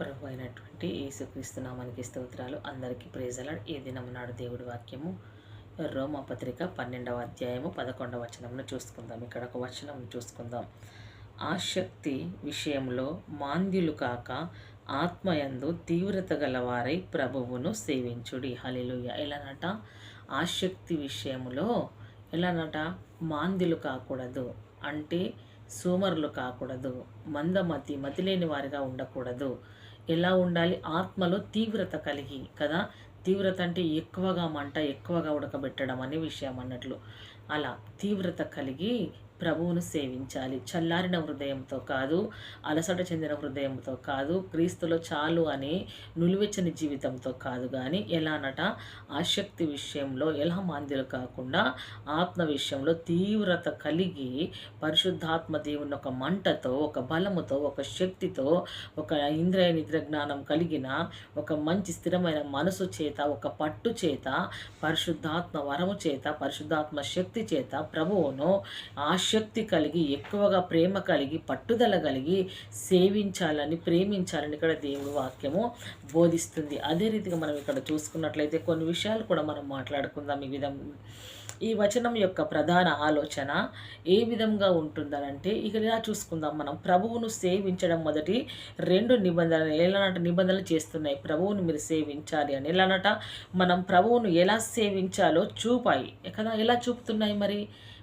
ప్రభు అయినటువంటి యేసుక్రీస్తు స్తోత్రాలు. అందరికీ ప్రేజలాడ్ ఈ దినమునాడు నాడు దేవుడి వాక్యము. రోమ పత్రిక పన్నెండవ అధ్యాయము పదకొండవ వచనమును చూసుకుందాం. ఇక్కడ ఒక వచనం చూసుకుందాం. ఆసక్తి విషయంలో మాంద్యులు కాక ఆత్మయందు తీవ్రత గలవారై ప్రభువును సేవించుడి. హలిలుయ ఎలానట? ఆసక్తి విషయంలో ఎలానట? మాంద్యులు కాకూడదు. అంటే సోమరులు కాకూడదు. మందమతి మతి లేని వారిగా ఉండకూడదు. ఎలా ఉండాలి? ఆత్మలో తీవ్రత కలిగి కదా? తీవ్రత అంటే ఎక్కువగా మంట ఎక్కువగా ఉడకబెట్టడం అనే విషయం అన్నట్లు. అలా తీవ్రత కలిగి ప్రభువును సేవించాలి. చల్లారిన హృదయంతో కాదు అలసట చెందిన హృదయంతో కాదు క్రీస్తులో చాలు అని నులివెచ్చని జీవితంతో కాదు కానీ ఎలానట ఆసక్తి విషయంలో ఎలా మాంద్యులు కాకుండా ఆత్మ విషయంలో తీవ్రత కలిగి పరిశుద్ధాత్మ దేవుని ఒక మంటతో ఒక బలముతో ఒక శక్తితో ఒక ఇంద్రియ నిద్ర జ్ఞానం కలిగిన ఒక మంచి స్థిరమైన మనసు చేత ఒక పట్టు చేత పరిశుద్ధాత్మ వరము చేత పరిశుద్ధాత్మ శక్తి చేత ప్రభువును ఆశ ఆసక్తి కలిగి ఎక్కువగా ప్రేమ కలిగి పట్టుదల కలిగి సేవించాలని ప్రేమించాలని ఇక్కడ దేవుడి వాక్యము బోధిస్తుంది. అదే రీతిగా మనం ఇక్కడ చూసుకున్నట్లయితే కొన్ని విషయాలు కూడా మనం మాట్లాడుకుందాం ఈ విధం. ఈ వచనం యొక్క ప్రధాన ఆలోచన ఏ విధంగా ఉంటుందనంటే ఇక ఇలా చూసుకుందాం మనం. ప్రభువును సేవించడం మొదటి రెండు నిబంధనలు ఎలానట నిబంధనలు చేస్తున్నాయి. ప్రభువును మీరు సేవించాలి అని. ఎలానట మనం ప్రభువును ఎలా సేవించాలో చూపాయి కదా ఎలా చూపుతున్నాయి మరి?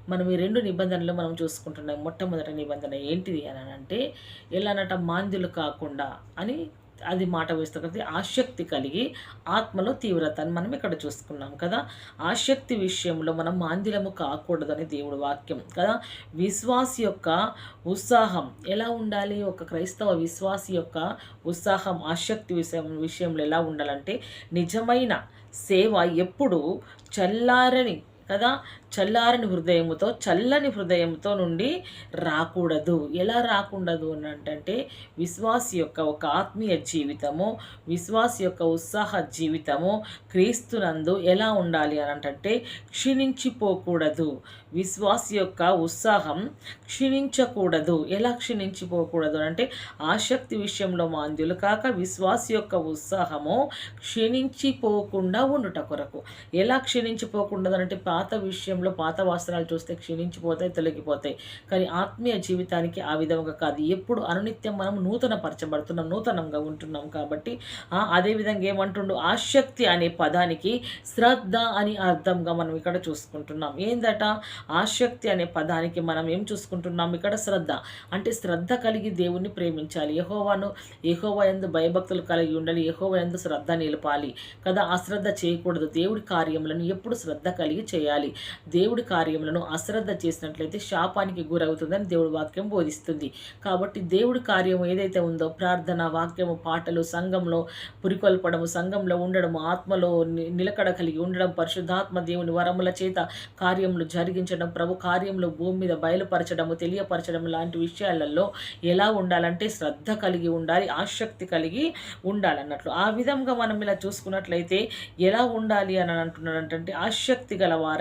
మనం ఈ రెండు నిబంధనలు మనం చూసుకుంటున్నాం. మొట్టమొదటి నిబంధన ఏంటిది అని అంటే ఎలానట మాంద్యులు కాకుండా అని అది మాట వేస్తుంది ఆసక్తి కలిగి ఆత్మలో తీవ్రత అని మనం ఇక్కడ చూసుకున్నాం కదా. ఆసక్తి విషయంలో మనం మాంద్యులము కాకూడదని దేవుడు వాక్యం కదా. విశ్వాసి యొక్క ఉత్సాహం ఎలా ఉండాలి? ఒక క్రైస్తవ విశ్వాసి యొక్క ఉత్సాహం ఆసక్తి విషయం విషయంలో ఎలా ఉండాలంటే నిజమైన సేవ ఎప్పుడు చల్లారని కదా? చల్లారని హృదయముతో చల్లని హృదయంతో నుండి రాకూడదు. ఎలా రాకూడదు అని అంటే విశ్వాస్ యొక్క ఒక ఆత్మీయ జీవితము విశ్వాస్ యొక్క ఉత్సాహ జీవితము క్రీస్తునందు ఎలా ఉండాలి అని అంటే క్షీణించిపోకూడదు. విశ్వాస్ యొక్క ఉత్సాహం క్షీణించకూడదు. ఎలా క్షీణించిపోకూడదు అంటే ఆసక్తి విషయంలో మాంద్యులు కాక విశ్వాస్ యొక్క ఉత్సాహము క్షీణించిపోకుండా ఉండుట కొరకు. ఎలా క్షీణించిపోకుండా అంటే పాత విషయంలో పాత వస్త్రాలు చూస్తే క్షీణించిపోతాయి తొలగిపోతాయి. కానీ ఆత్మీయ జీవితానికి ఆ విధంగా కాదు. ఎప్పుడు అనునిత్యం మనం నూతన పరచబడుతున్నాం నూతనంగా ఉంటున్నాం కాబట్టి అదేవిధంగా ఏమంటుండు? ఆసక్తి అనే పదానికి శ్రద్ధ అని అర్థంగా మనం ఇక్కడ చూసుకుంటున్నాం. ఏందట? ఆసక్తి అనే పదానికి మనం ఏం చూసుకుంటున్నాం? ఇక్కడ శ్రద్ధ. అంటే శ్రద్ధ కలిగి దేవుణ్ణి ప్రేమించాలి. యహోవాను యహోవా ఎందు భయభక్తులు కలిగి ఉండాలి. యహోవా ఎందు శ్రద్ధ నిలపాలి. కదా? అశ్రద్ధ చేయకూడదు. దేవుడి కార్యములను ఎప్పుడు శ్రద్ధ కలిగి చేయాలి. చేయాలి. దేవుడి కార్యములను అశ్రద్ధ చేసినట్లయితే శాపానికి గురవుతుందని దేవుడి వాక్యం బోధిస్తుంది. కాబట్టి దేవుడి కార్యం ఏదైతే ఉందో ప్రార్థన వాక్యము పాటలు సంఘంలో పురికొల్పడము సంఘంలో ఉండడము ఆత్మలో నిలకడ కలిగి ఉండడం పరిశుద్ధాత్మ దేవుని వరముల చేత కార్యములు జరిగించడం ప్రభు కార్యములు భూమి మీద బయలుపరచడము తెలియపరచడం లాంటి విషయాలలో ఎలా ఉండాలంటే శ్రద్ధ కలిగి ఉండాలి ఆసక్తి కలిగి ఉండాలన్నట్లు. ఆ విధంగా మనం ఇలా చూసుకున్నట్లయితే ఎలా ఉండాలి అని అంటున్నాడంటే ఆసక్తి గలవారు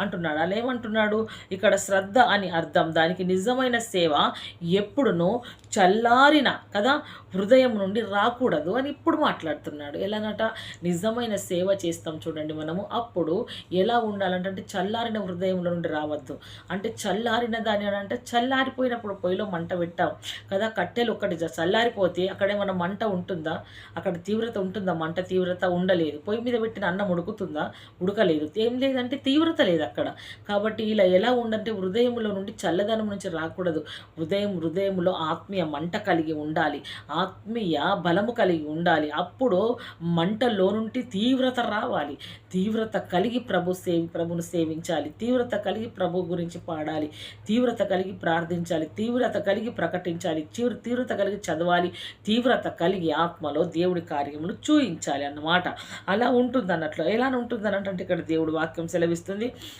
అంటున్నాడు? అలా ఏమంటున్నాడు ఇక్కడ శ్రద్ధ అని అర్థం. దానికి నిజమైన సేవ ఎప్పుడునూ చల్లారిన కదా హృదయం నుండి రాకూడదు అని ఇప్పుడు మాట్లాడుతున్నాడు. ఎలానట? నిజమైన సేవ చేస్తాం చూడండి మనము. అప్పుడు ఎలా ఉండాలంటే చల్లారిన హృదయంలో నుండి రావద్దు. అంటే చల్లారిన దాని అంటే చల్లారిపోయినప్పుడు పొయ్యిలో మంట పెట్టాం కదా కట్టెలు ఒక్కటి చల్లారిపోతే అక్కడే మన మంట ఉంటుందా? అక్కడ తీవ్రత ఉంటుందా? మంట తీవ్రత ఉండలేదు. పొయ్యి మీద పెట్టిన అన్నం ఉడుకుతుందా? ఉడకలేదు. ఏం లేదంటే తీవ్రత లేదు అక్కడ. కాబట్టి ఇలా ఎలా ఉండంటే హృదయంలో నుండి చల్లదనం నుంచి రాకూడదు. హృదయం హృదయంలో ఆత్మీయ మంట కలిగి ఉండాలి. ఆత్మీయ బలము కలిగి ఉండాలి. అప్పుడు మంటలో నుండి తీవ్రత రావాలి. తీవ్రత కలిగి ప్రభు సేవి ప్రభును సేవించాలి. తీవ్రత కలిగి ప్రభు గురించి పాడాలి. తీవ్రత కలిగి ప్రార్థించాలి. తీవ్రత కలిగి ప్రకటించాలి. తీవ్ర తీవ్రత కలిగి చదవాలి. తీవ్రత కలిగి ఆత్మలో దేవుడి కార్యములు చూయించాలి అన్నమాట. అలా ఉంటుంది అన్నట్లు ఎలా ఉంటుంది అన్నట్టు ఇక్కడ దేవుడు వాక్యం సెలవిస్తుంది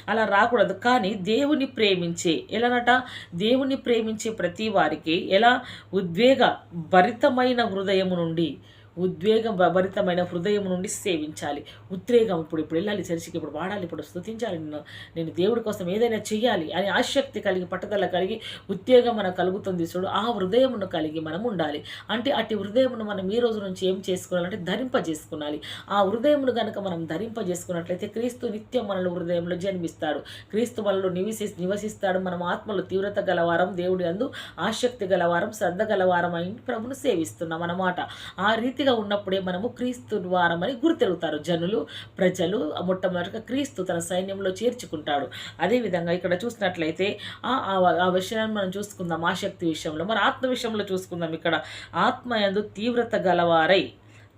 అలా రాకూడదు. కానీ దేవుని ప్రేమించే ఎలానట? దేవుని ప్రేమించే ప్రతి వారికి ఎలా? ఉద్వేగ భరితమైన హృదయము నుండి ఉద్వేగం భరితమైన హృదయం నుండి సేవించాలి. ఉద్రేగం ఇప్పుడు ఇప్పుడు వెళ్ళాలి చర్చికి ఇప్పుడు వాడాలి ఇప్పుడు స్థుతించాలి నేను నేను దేవుడి కోసం ఏదైనా చేయాలి అని ఆసక్తి కలిగి పట్టుదల కలిగి ఉద్వేగం మనకు కలుగుతుంది చూడు. ఆ హృదయమును కలిగి మనం ఉండాలి. అంటే అట్టి హృదయమును మనం ఈ రోజు నుంచి ఏం చేసుకోవాలంటే ధరింపజేసుకోవాలి ఆ హృదయమును కనుక మనం ధరింపజేసుకున్నట్లయితే క్రీస్తు నిత్యం మనలో హృదయంలో జన్మిస్తాడు. క్రీస్తు మనలో నివసి నివసిస్తాడు. మనం ఆత్మలో తీవ్రత గలవారం దేవుడి అందు ఆసక్తి గలవారం శ్రద్ధ గలవారం అయిన ప్రభును సేవిస్తున్నాం అన్నమాట. ఆ రీతి రీతిగా ఉన్నప్పుడే మనము క్రీస్తు ద్వారమని గుర్తెలుగుతారు జనులు ప్రజలు మొట్టమొదటిగా క్రీస్తు తన సైన్యంలో చేర్చుకుంటాడు. అదేవిధంగా ఇక్కడ చూసినట్లయితే ఆ ఆ- ఆ విషయాన్ని మనం చూసుకుందాం. ఆసక్తి విషయంలో మరి ఆత్మ విషయంలో చూసుకుందాం ఇక్కడ. ఆత్మయందు తీవ్రత గలవారై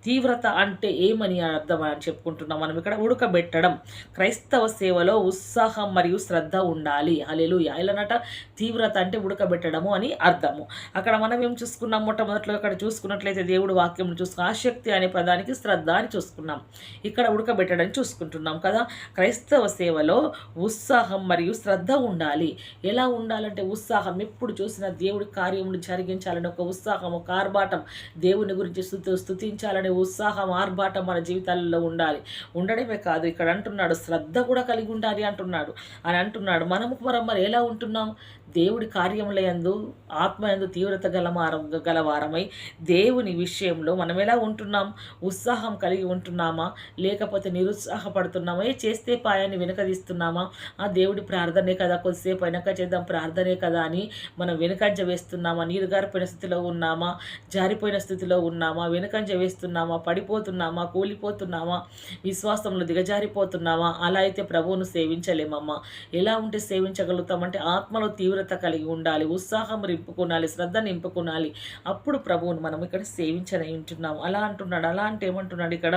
తీవ్రత అంటే ఏమని అర్థం అని చెప్పుకుంటున్నాం. మనం ఇక్కడ ఉడకబెట్టడం క్రైస్తవ సేవలో ఉత్సాహం మరియు శ్రద్ధ ఉండాలి. అలెలు ఎలానట తీవ్రత అంటే ఉడకబెట్టడము అని అర్థము. అక్కడ మనం ఏం చూసుకున్నాం? మొట్టమొదట్లో అక్కడ చూసుకున్నట్లయితే దేవుడు వాక్యం చూసుకున్న ఆసక్తి అనే పదానికి శ్రద్ధ అని చూసుకున్నాం. ఇక్కడ ఉడకబెట్టడం చూసుకుంటున్నాం కదా? క్రైస్తవ సేవలో ఉత్సాహం మరియు శ్రద్ధ ఉండాలి. ఎలా ఉండాలంటే ఉత్సాహం? ఎప్పుడు చూసినా దేవుడి కార్యమును జరిగించాలని ఒక ఉత్సాహం ఒక ఆర్భాటం. దేవుని గురించి స్థుతి స్థుతించాలనే ఉత్సాహం ఆర్భాటం మన జీవితాలలో ఉండాలి. ఉండడమే కాదు ఇక్కడ అంటున్నాడు శ్రద్ధ కూడా కలిగి ఉండాలి అంటున్నాడు. అని అంటున్నాడు మనము మనం మరి ఎలా ఉంటున్నాం? దేవుడి కార్యములందు ఆత్మయందు తీవ్రత గలవారం గలవారమై దేవుని విషయంలో మనం ఎలా ఉంటున్నాం? ఉత్సాహం కలిగి ఉంటున్నామా? లేకపోతే నిరుత్సాహపడుతున్నామా? ఏ చేస్తే పాయాన్ని వెనకదీస్తున్నామా? ఆ దేవుడి ప్రార్థనే కదా కొద్దిసేపు వెనక చేద్దాం ప్రార్థనే కదా అని మనం వెనుకంజ వేస్తున్నామా? నీరు గారిపోయిన స్థితిలో ఉన్నామా? జారిపోయిన స్థితిలో ఉన్నామా? వెనుకంజ వేస్తున్నామా? పడిపోతున్నామా? కూలిపోతున్నామా? విశ్వాసంలో దిగజారిపోతున్నామా? అలా అయితే ప్రభువును సేవించలేమమ్మా. ఎలా ఉంటే సేవించగలుగుతామంటే ఆత్మలో తీవ్ర తీవ్రత కలిగి ఉండాలి ఉత్సాహం నింపుకునాలి శ్రద్ధ నింపుకొనాలి. అప్పుడు ప్రభువును మనం ఇక్కడ సేవించని ఉంటున్నాము. అలా అంటున్నాడు అలా అంటే ఏమంటున్నాడు ఇక్కడ?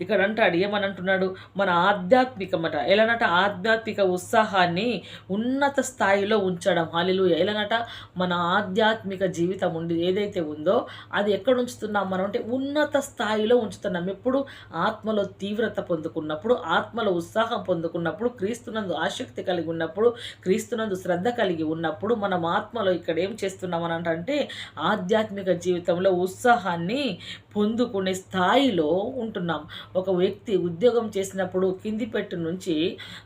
ఇక్కడ అంటాడు ఏమని అంటున్నాడు మన ఆధ్యాత్మికమట ఎలానట ఆధ్యాత్మిక ఉత్సాహాన్ని ఉన్నత స్థాయిలో ఉంచడం. హాలిలు ఎలానట? మన ఆధ్యాత్మిక జీవితం ఉండి ఏదైతే ఉందో అది ఎక్కడ ఉంచుతున్నాం మనం? అంటే ఉన్నత స్థాయిలో ఉంచుతున్నాం. ఎప్పుడు? ఆత్మలో తీవ్రత పొందుకున్నప్పుడు ఆత్మలో ఉత్సాహం పొందుకున్నప్పుడు క్రీస్తునందు ఆసక్తి కలిగి ఉన్నప్పుడు క్రీస్తునందు శ్రద్ధ కలిగి ఉన్నప్పుడు మనం ఆత్మలో ఇక్కడ ఏం చేస్తున్నాం అని అంటే ఆధ్యాత్మిక జీవితంలో ఉత్సాహాన్ని పొందుకునే స్థాయిలో ఉంటున్నాం. ఒక వ్యక్తి ఉద్యోగం చేసినప్పుడు కింది పెట్టు నుంచి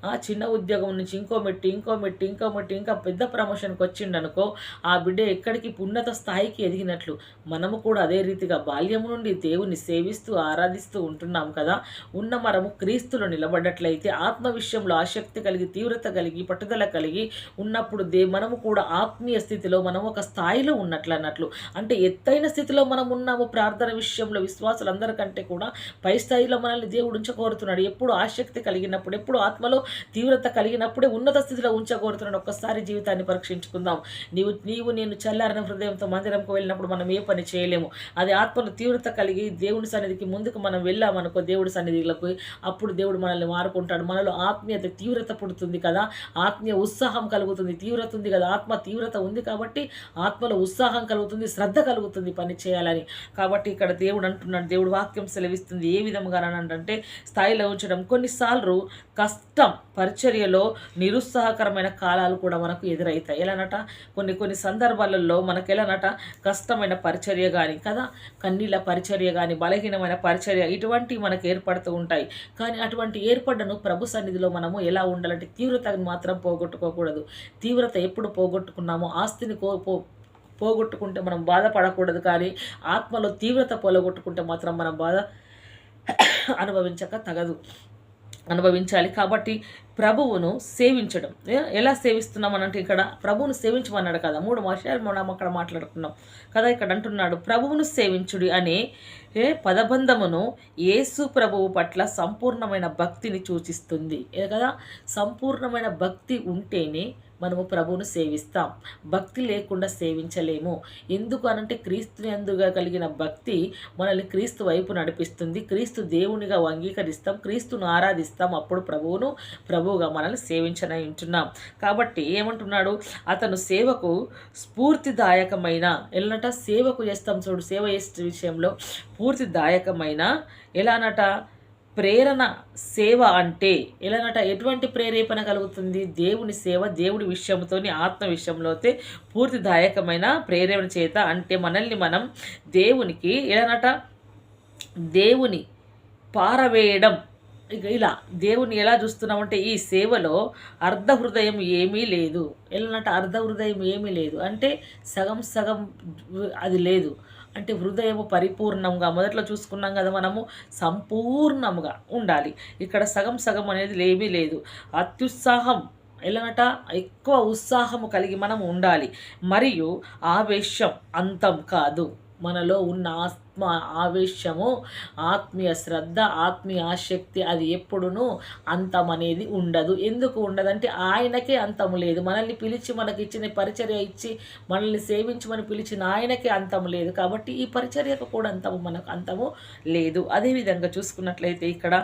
ఆ చిన్న ఉద్యోగం నుంచి ఇంకో మెట్టు ఇంకో మెట్టు ఇంకో మెట్టు ఇంకా పెద్ద ప్రమోషన్కి వచ్చిండనుకో ఆ బిడ్డ ఎక్కడికి ఉన్నత స్థాయికి ఎదిగినట్లు. మనము కూడా అదే రీతిగా బాల్యం నుండి దేవుని సేవిస్తూ ఆరాధిస్తూ ఉంటున్నాం కదా. ఉన్న మనము క్రీస్తులో నిలబడ్డట్లయితే ఆత్మ విషయంలో ఆసక్తి కలిగి తీవ్రత కలిగి పట్టుదల కలిగి ఉన్నప్పుడు దే మనము కూడా ఆత్మీయ స్థితిలో మనం ఒక స్థాయిలో ఉన్నట్లు అన్నట్లు అంటే ఎత్తైన స్థితిలో మనం ఉన్నాము ప్రార్థన విషయంలో విశ్వాసులందరికంటే కూడా పై స్థాయిలో మనల్ని దేవుడు ఉంచకోరుతున్నాడు. ఎప్పుడు ఆసక్తి కలిగినప్పుడు ఎప్పుడు ఆత్మలో తీవ్రత కలిగినప్పుడే ఉన్నత స్థితిలో ఉంచకోరుతున్నాడు. ఒక్కసారి జీవితాన్ని పరీక్షించుకుందాం. నీవు నీవు నేను చల్లారిన హృదయంతో మందిరంకు వెళ్ళినప్పుడు మనం ఏ పని చేయలేము. అది ఆత్మలో తీవ్రత కలిగి దేవుడి సన్నిధికి ముందుకు మనం వెళ్ళామనుకో దేవుడి సన్నిధిలోకి అప్పుడు దేవుడు మనల్ని మారుకుంటాడు మనలో ఆత్మీయత తీవ్రత పుడుతుంది కదా. ఆత్మీయ ఉత్సాహం కలుగుతుంది. తీవ్రత ఉంది కదా. ఆత్మ తీవ్రత ఉంది కాబట్టి ఆత్మలో ఉత్సాహం కలుగుతుంది శ్రద్ధ కలుగుతుంది పని చేయాలని. కాబట్టి ఇక్కడ దేవుడు అంటున్నాడు. దేవుడు వాక్యం సెలవిస్తుంది. ఏ విధముగానంటే స్థాయిలో ఉంచడం. కొన్నిసార్లు కష్టం పరిచర్యలో నిరుత్సాహకరమైన కాలాలు కూడా మనకు ఎదురవుతాయి ఎలానట? కొన్ని కొన్ని సందర్భాలలో మనకు ఎలానట కష్టమైన పరిచర్య కానీ కదా? కన్నీళ్ళ పరిచర్య కానీ బలహీనమైన పరిచర్య ఇటువంటివి మనకు ఏర్పడుతూ ఉంటాయి. కానీ అటువంటి ఏర్పడ్డను ప్రభు సన్నిధిలో మనము ఎలా ఉండాలంటే తీవ్రతను మాత్రం పోగొట్టుకోకూడదు. తీవ్రత ఎప్పుడు పోగొట్టుకున్నామో ఆస్తిని కో పో పోగొట్టుకుంటే మనం బాధపడకూడదు కానీ ఆత్మలో తీవ్రత పోగొట్టుకుంటే మాత్రం మనం బాధ అనుభవించక తగదు. అనుభవించాలి కాబట్టి ప్రభువును సేవించడం. ఎలా సేవిస్తున్నాం అనంటే ఇక్కడ ప్రభువును సేవించమన్నాడు కదా. మూడు విషయాలు మనం అక్కడ మాట్లాడుకున్నాం కదా. ఇక్కడ అంటున్నాడు ప్రభువును సేవించుడి అనే ఏ పదబంధమును యేసు ప్రభువు పట్ల సంపూర్ణమైన భక్తిని సూచిస్తుంది. ఏ కదా సంపూర్ణమైన భక్తి ఉంటేనే మనము ప్రభువును సేవిస్తాం. భక్తి లేకుండా సేవించలేము. ఎందుకు అనంటే క్రీస్తు ఎందుగా కలిగిన భక్తి మనల్ని క్రీస్తు వైపు నడిపిస్తుంది. క్రీస్తు దేవునిగా అంగీకరిస్తాం. క్రీస్తును ఆరాధిస్తాం. అప్పుడు ప్రభువును ప్రభువుగా మనల్ని సేవించనై ఉంటున్నాం. కాబట్టి ఏమంటున్నాడు? అతను సేవకు స్ఫూర్తిదాయకమైన ఎలానట? సేవకు చేస్తాం చూడు సేవ చేసే విషయంలో పూర్తిదాయకమైన ఎలానట? ప్రేరణ సేవ అంటే ఎలానట? ఎటువంటి ప్రేరేపణ కలుగుతుంది? దేవుని సేవ దేవుడి విషయంతోని ఆత్మ విషయంలోతే పూర్తిదాయకమైన ప్రేరేపణ చేత అంటే మనల్ని మనం దేవునికి ఎలానట? దేవుని పారవేయడం. ఇక ఇలా దేవుని ఎలా చూస్తున్నామంటే ఈ సేవలో అర్ధ హృదయం ఏమీ లేదు. ఎలానంటే? అర్ధ హృదయం ఏమీ లేదు. అంటే సగం సగం అది లేదు. అంటే హృదయము పరిపూర్ణంగా మొదట్లో చూసుకున్నాం కదా మనము సంపూర్ణముగా ఉండాలి. ఇక్కడ సగం సగం అనేది ఏమీ లేదు. అత్యుత్సాహం ఎలాగట ఎక్కువ ఉత్సాహము కలిగి మనం ఉండాలి. మరియు ఆవేశం అంతం కాదు. మనలో ఉన్న ఆత్మ ఆవేశము ఆత్మీయ శ్రద్ధ ఆత్మీయ ఆసక్తి అది ఎప్పుడునూ అంతం అనేది ఉండదు. ఎందుకు ఉండదంటే ఆయనకే అంతము లేదు. మనల్ని పిలిచి మనకి ఇచ్చిన పరిచర్య ఇచ్చి మనల్ని సేవించమని పిలిచిన ఆయనకే అంతము లేదు కాబట్టి ఈ పరిచర్యకు కూడా అంతము మనకు అంతము లేదు. అదేవిధంగా చూసుకున్నట్లయితే ఇక్కడ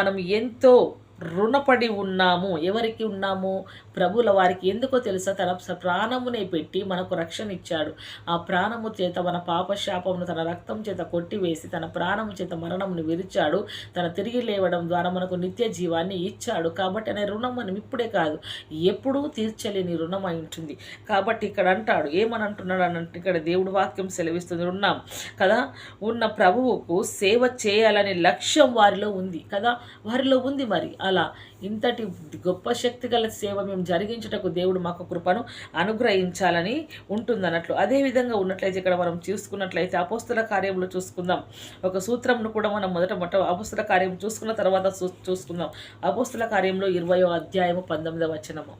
మనం ఎంతో రుణపడి ఉన్నాము. ఎవరికి ఉన్నాము? ప్రభుల వారికి. ఎందుకో తెలుసా? తన ప్రాణమునే పెట్టి మనకు రక్షణ ఇచ్చాడు. ఆ ప్రాణము చేత మన పాపశాపమును తన రక్తం చేత కొట్టివేసి తన ప్రాణము చేత మరణమును విరిచాడు. తన తిరిగి లేవడం ద్వారా మనకు నిత్య జీవాన్ని ఇచ్చాడు. కాబట్టి అనే రుణం మనం ఇప్పుడే కాదు ఎప్పుడూ తీర్చలేని రుణం అయి ఉంటుంది. కాబట్టి ఇక్కడ అంటాడు ఏమని అంటున్నాడు అని అంటే ఇక్కడ దేవుడు వాక్యం సెలవిస్తుంది. ఉన్నాం కదా? ఉన్న ప్రభువుకు సేవ చేయాలనే లక్ష్యం వారిలో ఉంది కదా? వారిలో ఉంది మరి. అలా ఇంతటి గొప్ప శక్తి గల సేవ మేము జరిగించుటకు దేవుడు మాకు కృపను అనుగ్రహించాలని ఉంటుందన్నట్లు. అదేవిధంగా ఉన్నట్లయితే ఇక్కడ మనం చూసుకున్నట్లయితే అపోస్తుల కార్యంలో చూసుకుందాం. ఒక సూత్రంను కూడా మనం మొదట మొట్ట అపోస్తుల కార్యం చూసుకున్న తర్వాత చూసుకుందాం. అపోస్తుల కార్యంలో ఇరవయో అధ్యాయము పంతొమ్మిదవ వచనము.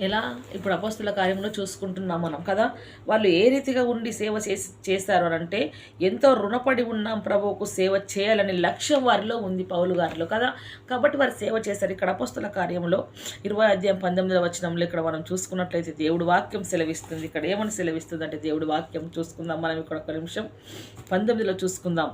ఎలా ఇప్పుడు అపస్తుల కార్యంలో చూసుకుంటున్నాం మనం కదా? వాళ్ళు ఏ రీతిగా ఉండి సేవ చేసి చేస్తారు అని అంటే ఎంతో రుణపడి ఉన్నాం ప్రభువుకు సేవ చేయాలని లక్ష్యం వారిలో ఉంది పౌలు గారిలో కదా? కాబట్టి వారు సేవ చేశారు. ఇక్కడ అపస్తుల కార్యంలో ఇరవై అధ్యాయం పంతొమ్మిదవ వచనంలో ఇక్కడ మనం చూసుకున్నట్లయితే దేవుడు వాక్యం సెలవిస్తుంది. ఇక్కడ ఏమని సెలవిస్తుంది అంటే దేవుడు వాక్యం చూసుకుందాం. మనం ఇక్కడ ఒక నిమిషం పంతొమ్మిదిలో చూసుకుందాం.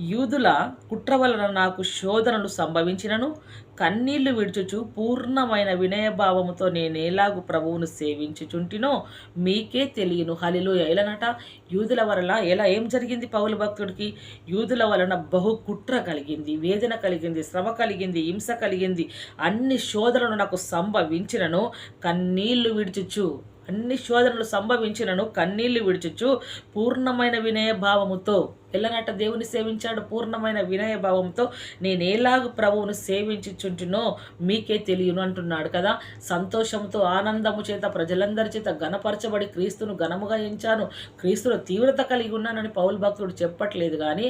యూదుల కుట్ర వలన నాకు శోధనలు సంభవించినను కన్నీళ్ళు విడుచుచు పూర్ణమైన వినయభావముతో నేనేలాగు ప్రభువును సేవించుచుంటినో మీకే తెలియను. హలిలో ఎలనట యూదుల వలన ఎలా ఏం జరిగింది పౌల భక్తుడికి? యూదుల వలన బహు కుట్ర కలిగింది వేదన కలిగింది శ్రమ కలిగింది హింస కలిగింది. అన్ని శోధనలు నాకు సంభవించినను కన్నీళ్ళు విడుచుచు అన్ని శోధనలు సంభవించినను కన్నీళ్ళు విడుచుచు పూర్ణమైన వినయభావముతో ఎల్లనట దేవుని సేవించాడు పూర్ణమైన వినయ భావంతో నేను ఎలాగ ప్రభువును సేవించుచుంటునో మీకే తెలియను అంటున్నాడు కదా. సంతోషంతో ఆనందము చేత ప్రజలందరి చేత గణపరచబడి క్రీస్తును ఘనముగా ఎంచాను. క్రీస్తులో తీవ్రత కలిగి ఉన్నానని పౌల్ భక్తుడు చెప్పట్లేదు కానీ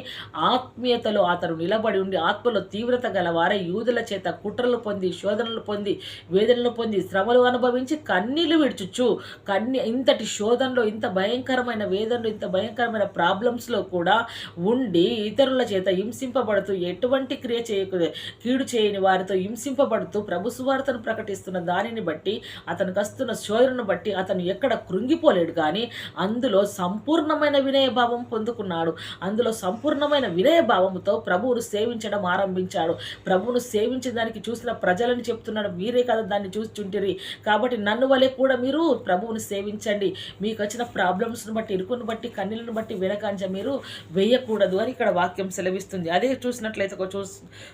ఆత్మీయతలో అతను నిలబడి ఉండి ఆత్మలో తీవ్రత గలవారే యూదుల చేత కుట్రలు పొంది శోధనలు పొంది వేదనలు పొంది శ్రమలు అనుభవించి కన్నీళ్ళు విడుచుచ్చు కన్ని ఇంతటి శోధనలో ఇంత భయంకరమైన వేదనలు ఇంత భయంకరమైన ప్రాబ్లమ్స్లో కూడా ఉండి ఇతరుల చేత హింసింపబడుతూ ఎటువంటి క్రియ చేయకు కీడు చేయని వారితో హింసింపబడుతూ ప్రభు సువార్తను ప్రకటిస్తున్న దానిని బట్టి అతనికి వస్తున్న శోధనను బట్టి అతను ఎక్కడ కృంగిపోలేడు కానీ అందులో సంపూర్ణమైన వినయభావం పొందుకున్నాడు. అందులో సంపూర్ణమైన వినయభావంతో ప్రభువును సేవించడం ఆరంభించాడు. ప్రభువును సేవించిన దానికి చూసిన ప్రజలను చెప్తున్నాడు మీరే కదా దాన్ని చూస్తుంటిరి. కాబట్టి నన్ను వలె కూడా మీరు ప్రభువును సేవించండి. మీకు వచ్చిన ప్రాబ్లమ్స్ను బట్టి ఇరుకును బట్టి కన్నీళ్ళను బట్టి వెనకంచ మీరు వేయకూడదు అని ఇక్కడ వాక్యం సెలవిస్తుంది. అదే చూసినట్లయితే ఒక చూ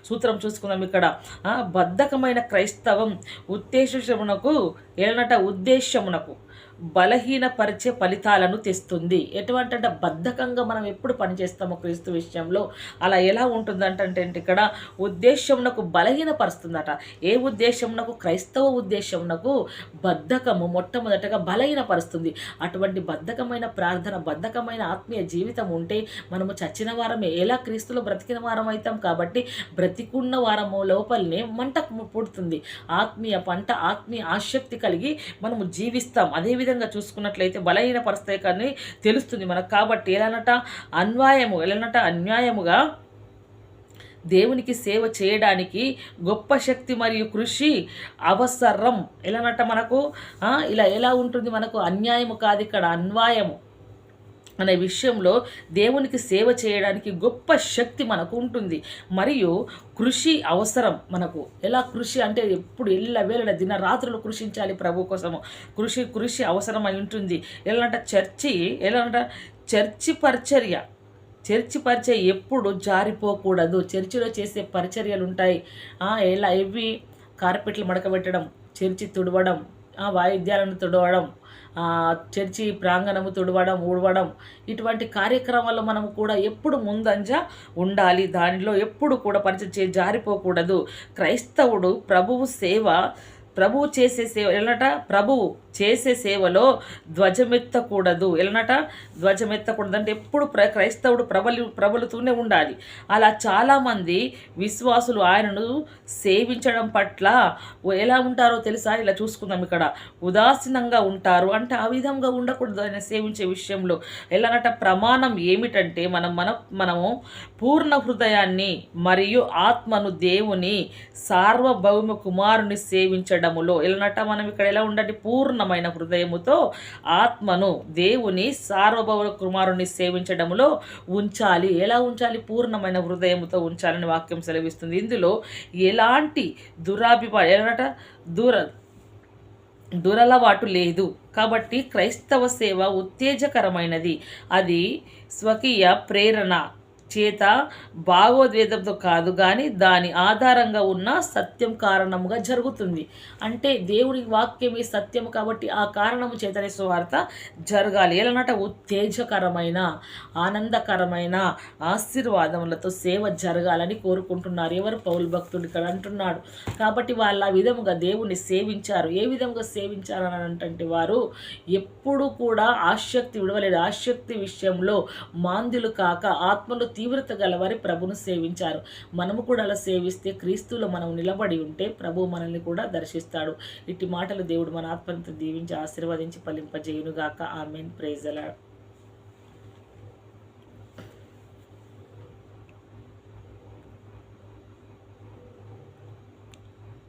సూత్రం చూసుకుందాం ఇక్కడ. బద్ధకమైన క్రైస్తవం ఉద్దేశమునకు ఏలనట ఉద్దేశమునకు బలహీనపరిచే ఫలితాలను తెస్తుంది. ఎటువంటి అంటే బద్ధకంగా మనం ఎప్పుడు పనిచేస్తామో క్రీస్తు విషయంలో అలా ఎలా ఉంటుందంటే ఇక్కడ ఉద్దేశంనకు బలహీనపరుస్తుందట. ఏ ఉద్దేశమునకు? క్రైస్తవ ఉద్దేశంనకు బద్ధకము మొట్టమొదటగా బలహీనపరుస్తుంది. అటువంటి బద్ధకమైన ప్రార్థన బద్ధకమైన ఆత్మీయ జీవితం ఉంటే మనము చచ్చిన వారమే. ఎలా? క్రీస్తులో బ్రతికిన వారం అవుతాం కాబట్టి బ్రతికున్న వారము లోపలనే మంట పుడుతుంది. ఆత్మీయ పంట ఆత్మీయ ఆసక్తి కలిగి మనము జీవిస్తాం. అదేవిధంగా విధంగా చూసుకున్నట్లయితే బలహీన పరిస్థితి కానీ తెలుస్తుంది మనకు. కాబట్టి ఎలానట అన్వాయము ఎలానట అన్యాయముగా దేవునికి సేవ చేయడానికి గొప్ప శక్తి మరియు కృషి అవసరం. ఎలానట మనకు ఇలా ఎలా ఉంటుంది మనకు? అన్యాయము కాదు ఇక్కడ అన్వాయము. అనే విషయంలో దేవునికి సేవ చేయడానికి గొప్ప శక్తి మనకు ఉంటుంది. మరియు కృషి అవసరం మనకు. ఎలా కృషి అంటే ఎప్పుడు ఎల్ల వేళ దిన రాత్రులు కృషించాలి ప్రభు కోసము. కృషి కృషి అవసరమై ఉంటుంది. ఎలా చర్చి ఎలాంట చర్చి పరిచర్య. చర్చి పరిచయం ఎప్పుడు జారిపోకూడదు. చర్చిలో చేసే పరిచర్యలు ఉంటాయి. ఎలా ఇవి కార్పెట్లు మడకబెట్టడం చర్చి తుడవడం ఆ, వాయిద్యాలను తుడవడం చర్చి ప్రాంగణము తుడవడం ఊడవడం ఇటువంటి కార్యక్రమాల్లో మనం కూడా ఎప్పుడు ముందంజ ఉండాలి. దానిలో ఎప్పుడు కూడా పరిచయం చే జారిపోకూడదు. క్రైస్తవుడు ప్రభువు సేవ ప్రభువు చేసే సేవ ఎలాట? ప్రభువు చేసే సేవలో ధ్వజమెత్తకూడదు. ఎలానట ధ్వజమెత్తకూడదు అంటే ఎప్పుడు ప్ర క్రైస్తవుడు ప్రబలి ప్రబలుతూనే ఉండాలి. అలా చాలామంది విశ్వాసులు ఆయనను సేవించడం పట్ల ఎలా ఉంటారో తెలుసా? ఇలా చూసుకుందాం ఇక్కడ. ఉదాసీనంగా ఉంటారు అంటే ఆ విధంగా ఉండకూడదు ఆయన సేవించే విషయంలో. ఎలానట ప్రమాణం ఏమిటంటే మనం మన మనము పూర్ణ హృదయాన్ని మరియు ఆత్మను దేవుని సార్వభౌమ కుమారుని సేవించడములో. ఎలానట మనం ఇక్కడ ఎలా ఉండండి పూర్ణమైన హృదయముతో ఆత్మను దేవుని సార్వభౌమ కుమారుణ్ణి సేవించడంలో ఉంచాలి. ఎలా ఉంచాలి? పూర్ణమైన హృదయముతో ఉంచాలని వాక్యం సెలవిస్తుంది. ఇందులో ఎలాంటి దురాభిప్రాయం ఎలానట దూర దురలవాటు లేదు. కాబట్టి క్రైస్తవ సేవ ఉత్తేజకరమైనది. అది స్వకీయ ప్రేరణ. చేత భావోద్వేదంతో కాదు కానీ దాని ఆధారంగా ఉన్న సత్యం కారణముగా జరుగుతుంది. అంటే దేవుడి వాక్యమే సత్యము కాబట్టి ఆ కారణము చేతనే సువార్త జరగాలి. ఎలానట? ఉత్తేజకరమైన ఆనందకరమైన ఆశీర్వాదములతో సేవ జరగాలని కోరుకుంటున్నారు. ఎవరు? పౌరు భక్తుడు ఇక్కడ అంటున్నాడు. కాబట్టి వాళ్ళు ఆ విధముగా దేవుణ్ణి సేవించారు. ఏ విధంగా సేవించారు అని అంటే వారు ఎప్పుడు కూడా ఆసక్తి విడవలేదు. ఆసక్తి విషయంలో మాంద్యులు కాక ఆత్మలు తీవ్రత గలవారి ప్రభును సేవించారు. మనము కూడా అలా సేవిస్తే క్రీస్తులో మనం నిలబడి ఉంటే ప్రభు మనల్ని కూడా దర్శిస్తాడు. ఇట్టి మాటలు దేవుడు మన ఆత్మతో దీవించి ఆశీర్వదించి ఫలింపజేయునుగాక. ఆమెన్. ప్రైజలా